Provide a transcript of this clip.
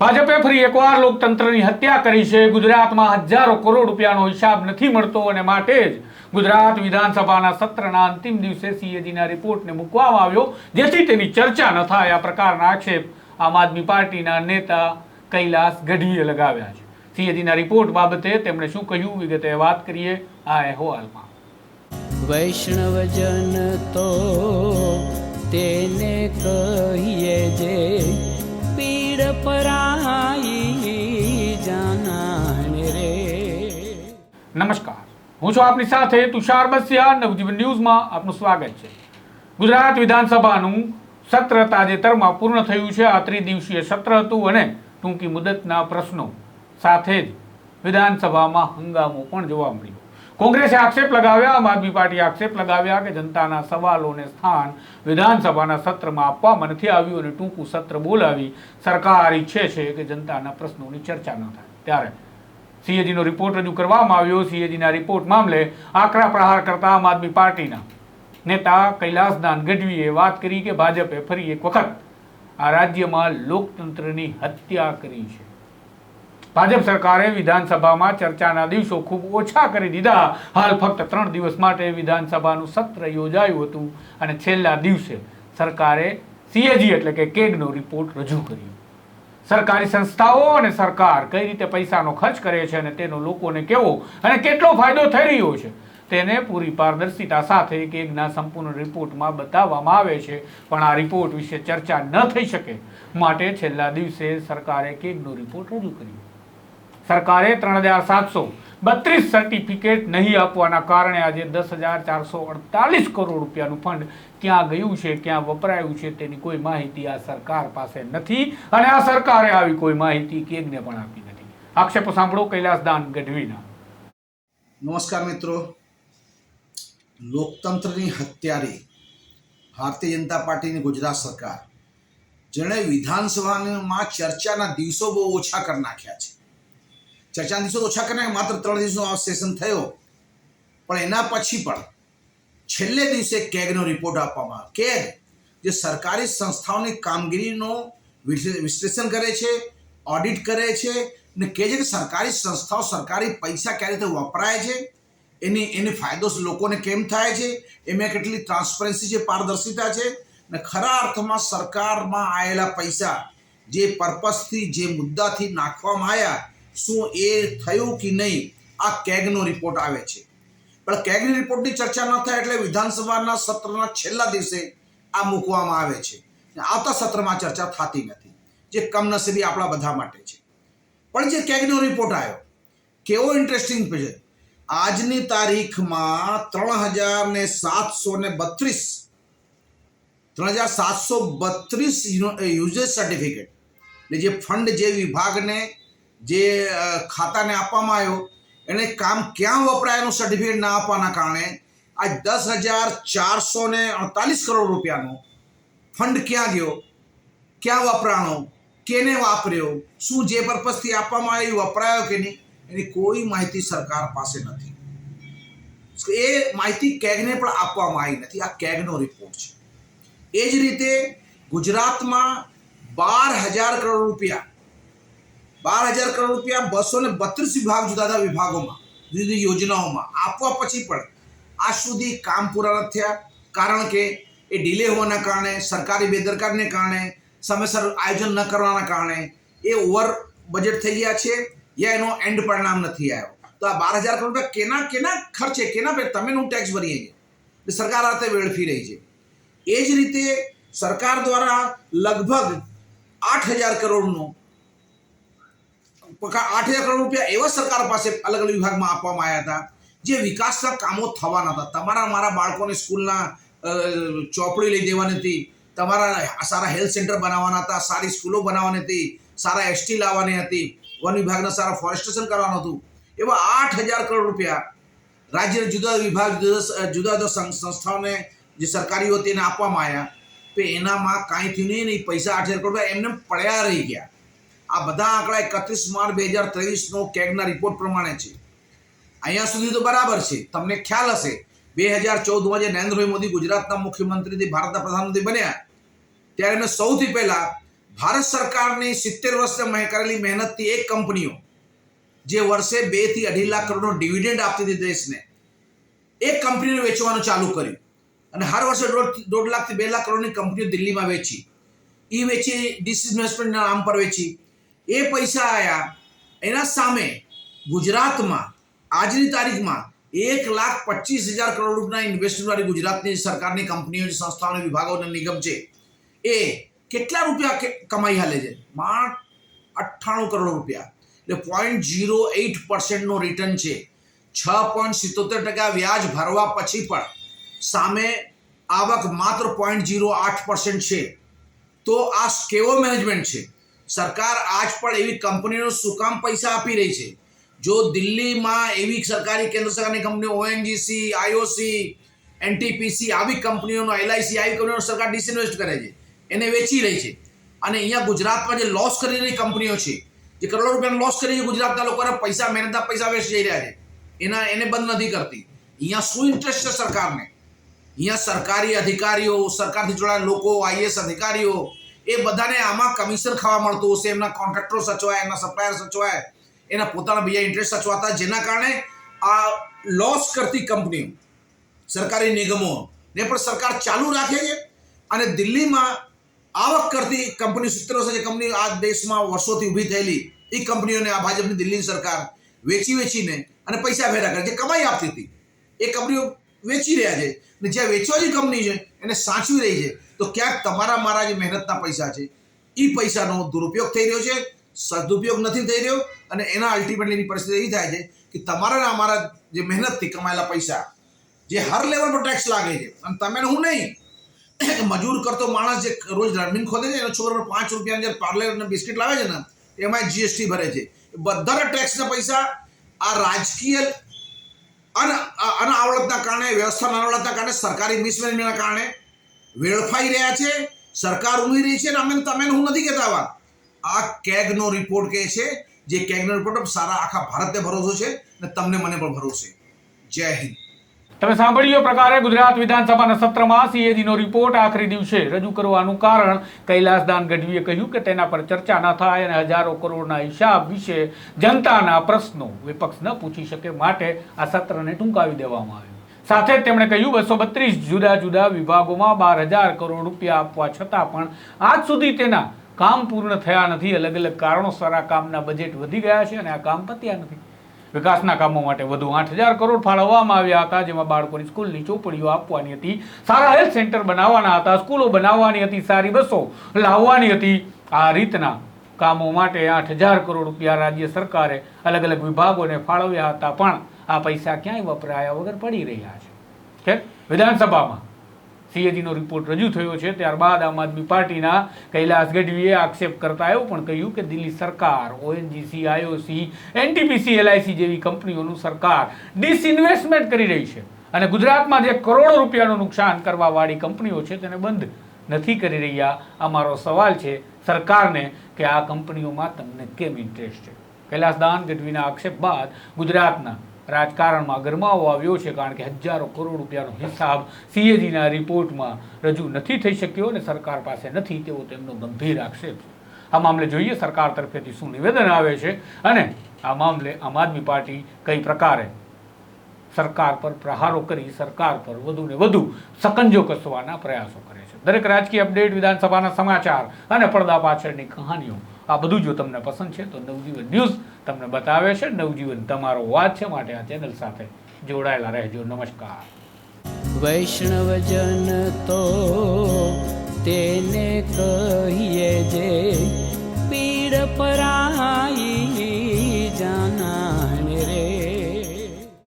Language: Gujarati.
ભાજપે ફરી એકવાર લોકતંત્રની હત્યા કરી છે. ગુજરાતમાં હજારો કરોડ રૂપિયાનો હિસાબ નથી મળતો અને માટે જ ગુજરાત વિધાનસભાના સત્રના અંતિમ દિવસે સીએજીના રિપોર્ટને મૂકવામાં આવ્યો. જેથી તેની ચર્ચા ન થાય. આ પ્રકારના આક્ષેપ આમ આદમી પાર્ટીના નેતા કૈલાસ ગઢવીએ લગાવ્યા છે. સીએજીના રિપોર્ટ બાબતે તેમણે શું કહ્યું? વિગતે વાત કરીએ આ અહેવાલમાં. વૈષ્ણવજન તો તેને કહીએ જે પરાઈ જાનાને રે. નમસ્કાર. હું છું આપની સાથે તુષાર બસિયા. નવજીવન ન્યૂઝમાં આપનું સ્વાગત છે. ગુજરાત વિધાનસભાનું સત્ર તાજેતરમાં પૂર્ણ થયું છે. આ ત્રિદિવસીય સત્ર હતું અને ટૂંકી મુદતના પ્રશ્નો સાથે જ વિધાનસભામાં હંગામો પણ જોવા મળ્યો. કોંગ્રેસે આક્ષેપ લગાવ્યા, આમ આદમી પાર્ટીએ આક્ષેપ લગાવ્યા કે જનતાના સવાલોને સ્થાન વિધાનસભાના સત્રમાં આપવામાં નથી આવ્યું અને ટૂંકું સત્ર બોલાવી સરકાર ઈચ્છે છે કે જનતાના પ્રશ્નોની ચર્ચા ન થાય. ત્યારે સીએજીનો રિપોર્ટ રજૂ કરવામાં આવ્યો. સીએજીના રિપોર્ટ મામલે આકરા પ્રહાર કરતા આમ આદમી પાર્ટીના નેતા કૈલાસદાન ગઢવીએ વાત કરી કે ભાજપે ફરી એક વખત આ રાજ્યમાં લોકતંત્રની હત્યા કરી છે. ભાજપ સરકારે વિધાનસભામાં ચર્ચાના દિવસો ખૂબ ઓછા કરી દીધા. હાલ ફક્ત ત્રણ દિવસ માટે વિધાનસભાનું સત્ર યોજાયું હતું અને છેલ્લા દિવસે સરકારે સીએજી એટલે કે કેગનો રિપોર્ટ રજૂ કર્યો. સરકારી સંસ્થાઓ અને સરકાર કઈ રીતે પૈસાનો ખર્ચ કરે છે અને તેનો લોકોને કેવો અને કેટલો ફાયદો થઈ રહ્યો છે, તેને પૂરી પારદર્શિતા સાથે કેગના સંપૂર્ણ રિપોર્ટમાં બતાવવામાં આવે છે. પણ આ રિપોર્ટ વિશે ચર્ચા ન થઈ શકે. માટે છેલ્લા દિવસે સરકારે કેગનો રિપોર્ટ રજૂ કર્યો. સરકારે ત્રણ હજાર સાતસો બત્રીસ સર્ટિફિકેટ નહીં આપવાના કારણે આજે દસ હજાર ચારસો અડતાલીસ કરોડ રૂપિયાનું ફંડ ક્યાં ગયું છે, ક્યાં વપરાયું છે તેની કોઈ માહિતી આ સરકાર પાસે નથી અને આ સરકારે આવી કોઈ માહિતી કેગને પણ આપી નથી. આક્ષેપો સાંભળો કૈલાસદાન ગઢવીના. નમસ્કાર મિત્રો. લોકતંત્રની હત્યારી ભારતીય જનતા પાર્ટીની ગુજરાત સરકાર. જેણે વિધાનસભામાં ચર્ચાના દિવસો બહુ ઓછા કરી નાખ્યા છે. ચર્ચાના દિવસો તો ઓછા કરીને માત્ર ત્રણ દિવસનો આ સેશન થયો. પણ એના પછી પણ છેલ્લે દિવસે કેગનો રિપોર્ટ આપવામાં કેગ, જે સરકારી સંસ્થાઓની કામગીરીનો વિશ્લેષણ કરે છે ઓડિટ કરે છે ને કહે છે કે સરકારી સંસ્થાઓ સરકારી પૈસા ક્યારે રીતે વપરાય છે, એની એની ફાયદો લોકોને કેમ થાય છે, એમાં કેટલી ટ્રાન્સપરન્સી છે, પારદર્શિતા છે ને ખરા અર્થમાં સરકારમાં આવેલા પૈસા જે પર્પસથી જે મુદ્દાથી નાખવામાં આવ્યા શું એ થયું કે નહીં? આ કેગનો રિપોર્ટ આવે છે. પણ કેગની રિપોર્ટની ચર્ચા ન થાય એટલે વિધાનસભાના સત્રના છેલ્લા દિવસે આ મૂકવામાં આવે છે. આવતા સત્રમાં ચર્ચા થતી નથી. જે કમનસીબી આપણા બધા માટે છે. પણ જે કેગનો રિપોર્ટ આવ્યો, કેવો ઇન્ટરેસ્ટિંગ છે. આજની તારીખમાં ત્રણ હજાર ને સાતસો ને બત્રીસ, ત્રણ હજાર સાતસો બત્રીસ યુઝેજ સર્ટિફિકેટ એટલે જે ફંડ જે વિભાગને જે ખાતાને આપવામાં આવ્યો, એને કામ ક્યાં વપરાય એનું સર્ટિફિકેટ ના આપવાના કારણે આ દસ હજાર ચારસો ને અડતાલીસ કરોડ રૂપિયાનો ફંડ ક્યાં ગયો? ક્યાં વપરાણો? કેને વાપર્યો? શું જે પર્પઝથી આપવામાં આવ્યો, વપરાયો કે નહીં, એની કોઈ માહિતી સરકાર પાસે નથી. એ માહિતી કેગને પણ આપવામાં આવી નથી. આ કેગનો રિપોર્ટ છે. એ જ રીતે ગુજરાતમાં બાર હજાર કરોડ રૂપિયા બાર હજાર કરોડ રૂપિયા બસો ને બત્રીસ વિભાગ જુદા જુદા વિભાગોમાં, જુદી જુદી યોજનાઓમાં આપવા પછી પણ આજ સુધી કામ પૂરા નથી થયા. કારણ કે એ ડિલે હોવાના કારણે, સરકારી બેદરકારીને કારણે, સમયસર આયોજન ન કરવાના કારણે એ ઓવર બજેટ થઈ ગયા છે યા એનો એન્ડ પરિણામ નથી આવ્યો. તો આ બાર હજાર કરોડ રૂપિયા કેના કેના ખર્ચે, કેના પે તમે નું ટેક્સ ભરીએ છીએ? સરકાર હાથે વેડફી રહી છે. એ જ રીતે સરકાર દ્વારા લગભગ આઠ હજાર કરોડનું આઠ હજાર કરોડ રૂપિયા એવા સરકાર પાસે અલગ અલગ વિભાગમાં આપવામાં આવ્યા હતા, જે વિકાસના કામો થવાના હતા તમારા, મારા બાળકોને સ્કૂલના ચોપડી લઈ દેવાની હતી, તમારા સારા હેલ્થ સેન્ટર બનાવવાના હતા, સારી સ્કૂલો બનાવવાની હતી, સારા એસટી લાવવાની હતી, વન વિભાગના સારા ફોરેસ્ટેશન કરવાનું હતું. એવા આઠ હજાર કરોડ રૂપિયા રાજ્યના જુદા વિભાગ, જુદા જુદા સંસ્થાઓને જે સરકારીઓ હતી એને આપવામાં આવ્યા. તો એનામાં કાંઈ થયું નહીં નહીં, પૈસા આઠ હજાર કરોડ એમને પડ્યા રહી ગયા. આ બધા આંકડા એકત્રીસ માર્ચ બે હજાર ત્રેવીસનો કેગના રિપોર્ટ પ્રમાણે છે. અહીંયા સુધી તો બરાબર છે. તમને ખ્યાલ હશે, બે હજાર ચૌદમાં જે નરેન્દ્રભાઈ મોદી ગુજરાતના મુખ્યમંત્રીથી ભારતના પ્રધાનમંત્રી બન્યા, ત્યારે મેં સૌથી પહેલા ભારત સરકારની સિત્તેર વર્ષે કરેલી મહેનતથી એક કંપનીઓ, જે વર્ષે બેથી અઢી લાખ કરોડનો ડિવિડન્ડ આપતી હતી દેશને, એક કંપનીને વેચવાનું ચાલુ કર્યું. અને હર વર્ષે દોઢ દોઢ લાખથી બે લાખ કરોડની કંપનીઓ દિલ્હીમાં વેચી. એ વેચી ડિસઇન્વેસ્ટમેન્ટના નામ પર વેચી. એ પૈસા આવ્યા એના સામે ગુજરાતમાં, આજની તારીખમાં એક લાખ પચીસ હજાર કરોડ રૂપિયાના ઇન્વેસ્ટમેન્ટવાળી ગુજરાતની સરકારની કંપનીઓ સંસ્થાઓની વિભાગોના નિગમ છે, એ કેટલા રૂપિયા કમાઈ હાલે છે? માત્ર અઠ્ઠાણું કરોડ રૂપિયા. એટલે પોઈન્ટ જીરો એઇટ પર્સન્ટનું રિટર્ન છે. છ પોઈન્ટ સિત્તોતેર ટકા વ્યાજ ભરવા પછી પણ સામે આવક માત્ર પોઈન્ટ જીરો આઠ પર્સન્ટ છે. તો આ કેવો મેનેજમેન્ટ છે? સરકાર આજ પણ એવી કંપનીનો શું કામ પૈસા આપી રહી છે? જો દિલ્હીમાં એવી સરકારી કેન્દ્ર સરકારની કંપનીઓ ઓએનજીસી આઈઓસી એનટીપીસી આવી કંપનીઓનો એલઆઈસી આવી કંપનીઓ સરકાર ડિસઇન્વેસ્ટ કરે છે, એને વેચી રહી છે. અને અહીંયા ગુજરાતમાં જે લોસ કરી રહી કંપનીઓ છે, જે કરોડો રૂપિયાનો લોસ કરી છે ગુજરાતના લોકોને પૈસા, મહેનતના પૈસા વેસ્ટ જઈ રહ્યા છે, એના, એને બંધ નથી કરતી. અહીંયા શું ઇન્ટરેસ્ટ છે સરકારને? અહીંયા સરકારી અધિકારીઓ, સરકારથી જોડાયેલા લોકો આઈએસ અધિકારીઓ એ બધાને આમાં કમિશન ખાવા મળતું હશે. એમના કોન્ટ્રાક્ટરો સચવાય, એમના સપ્લાયર સચવાય, એના પોતાના બીજા ઇન્ટરેસ્ટ સચવાતા. જેના કારણે આ લોસ કરતી કંપનીઓ સરકારી નિગમો ને પણ સરકાર ચાલુ રાખે છે અને દિલ્હીમાં આવક કરતી કંપની સૂત્રો છે જે કંપની આ દેશમાં વર્ષોથી ઊભી થયેલી, એ કંપનીઓને આ ભાજપની દિલ્હીની સરકાર વેચી વેચીને અને પૈસા ભેગા કરે જે કમાઈ આપતી હતી. એ કંપનીઓ વેચી રહ્યા છે. અને જ્યાં વેચવાની કંપની છે, એને સાચવી રહી છે. તો ક્યાંક તમારા મારા જે મહેનતના પૈસા છે એ પૈસાનો દુરુપયોગ થઈ રહ્યો છે, સદુપયોગ નથી થઈ રહ્યો, અને એના અલ્ટિમેટલીની પરિસ્થિતિ એવી થાય છે કે તમારા અમારા જે મહેનતથી કમાયેલા પૈસા, જે હર લેવલ પર ટેક્સ લાગે છે, અને તમે હું નહીં. મજૂર કરતો માણસ જે રોજ રમીન ખોદે છે, એનો છોકરો પાંચ રૂપિયા જે પાર્લર અને બિસ્કિટ લાવે છે ને એમાં જીએસટી ભરે છે. બધાના ટેક્સના પૈસા આ રાજકીય અનાવડતના કારણે વ્યવસ્થા અનાવડતના કારણે, સરકારી મિસમેનેજમેન્ટના કારણે વેડફાઈ રહ્યા છે, સરકાર ઊંઘી રહી છે, અને અમે તમે હું નથી કહેતા વાત. આ કેગનો રિપોર્ટ કહે છે, જે કેગનો રિપોર્ટ સારા આખા ભારતને ભરોસો છે, અને તમને મને પણ ભરોસો જય હિન્દ. તમે સાંભળ્યો પ્રકારે ગુજરાત વિધાનસભાના સત્રમાં સીએજીનો રિપોર્ટ આખરી દિવસે રજૂ કરવાનું કારણ કૈલાસદાન ગઢવીએ કહ્યું કે તેના પર ચર્ચા ન થાય અને હજારો કરોડના હિસાબ વિશે જનતાના પ્રશ્નો વિપક્ષ ન પૂછી શકે માટે આ સત્રને ટૂંકાવી દેવામાં આવ્યું. સાથે જ તેમણે કહ્યું, બસો બત્રીસ જુદા જુદા વિભાગોમાં બાર હજાર કરોડ રૂપિયા આપવા છતાં પણ આજ સુધી તેના કામ પૂર્ણ થયા નથી. અલગ અલગ કારણોસર આ કામના બજેટ વધી ગયા છે અને આ કામ પત્યા નથી. વિકાસના કામો માટે વધુ આઠ હજાર કરોડ ફાળવવામાં આવ્યા હતા, જેમાં બાળકોની સ્કૂલની ચોપડીઓ આપવાની હતી, સારા હેલ્થ સેન્ટર બનાવવાના હતા, સ્કૂલો બનાવવાની હતી, સારી બસો લાવવાની હતી. આ રીતના કામો માટે આઠ હજાર કરોડ રૂપિયા રાજ્ય સરકારે અલગ અલગ વિભાગોને ફાળવ્યા હતા, પણ આ પૈસા ક્યાંય વપરાયા વગર પડી રહ્યા છે. વિધાનસભામાં સીએજીનો રિપોર્ટ રજૂ થયો છે. ત્યારબાદ આમ આદમી પાર્ટીના કૈલાસ ગઢવીએ આક્ષેપ કરતા એવું પણ કહ્યું કે દિલ્હી સરકાર ઓએનજીસી આઈઓસી એનટીપીસી એલઆઈસી જેવી કંપનીઓનું સરકાર ડિસઇન્વેસ્ટમેન્ટ કરી રહી છે અને ગુજરાતમાં જે કરોડો રૂપિયાનું નુકસાન કરવાવાળી કંપનીઓ છે તેને બંધ નથી કરી રહ્યા. અમારો સવાલ છે સરકારને કે આ કંપનીઓમાં તમને કેમ ઇન્ટરેસ્ટ છે? કૈલાસદાન ગઢવીના આક્ષેપ બાદ ગુજરાતના રાજકારણમાં ગરમાવો આવ્યો છે કારણ કે હજારો કરોડ રૂપિયાનો હિસાબ સીએજીના રિપોર્ટમાં રજૂ નથી થઈ શક્યો અને સરકાર પાસે નથી તેવો તેમનો ગંભીર આક્ષેપ છે. આ મામલે જોઈએ સરકાર તરફેથી શું નિવેદન આવે છે અને આ મામલે આમ આદમી પાર્ટી કઈ પ્રકારે સરકાર પર પ્રહારો કરી, સરકાર પર વધુ ને વધુ સકંજો કસવાના પ્રયાસો કરે છે. દરેક રાજકીય અપડેટ વિધાનસભાના સમાચાર અને પડદા પાછળની કહાનીઓ આ બધું જો તમને પસંદ છે, તો નવજીવન ન્યૂઝ તમને બતાવે છે. નવજીવન, તમારો વાત છે માટે આ ચેનલ સાથે જોડાયેલા રહેજો. નમસ્કાર. વૈષ્ણવજન તો તેને કહીએ જે પીડ પરા